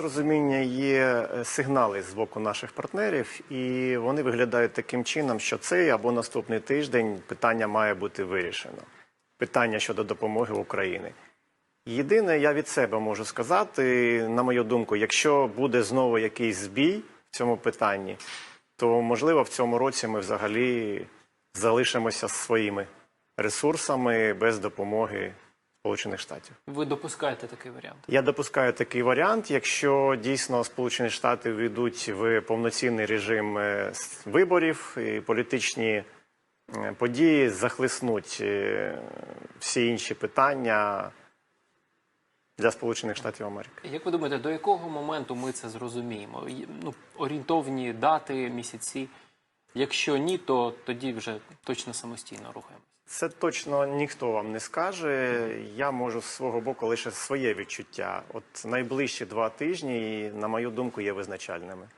Розуміння є е, сигнали з боку наших партнерів, і вони виглядають таким чином, що цей або наступний тиждень питання має бути вирішено. Питання щодо допомоги України. Єдине, я від себе можу сказати, на мою думку, якщо буде знову якийсь збій в цьому питанні, то можливо в цьому році ми взагалі залишимося своїми ресурсами без допомоги Сполучених Штатів. Ви допускаєте такий варіант? Я допускаю такий варіант, якщо дійсно Сполучені Штати війдуть в повноцінний режим е, виборів і політичні е, події захлиснуть е, всі інші питання для Сполучених Штатів Америки. Як ви думаєте, до якого моменту ми це зрозуміємо? Ну, орієнтовні дати, місяці. Якщо ні, то тоді вже точно самостійно рухаємося. Це точно ніхто вам не скаже. Я можу з свого боку лише своє відчуття. От найближчі два тижні, на мою думку, є визначальними.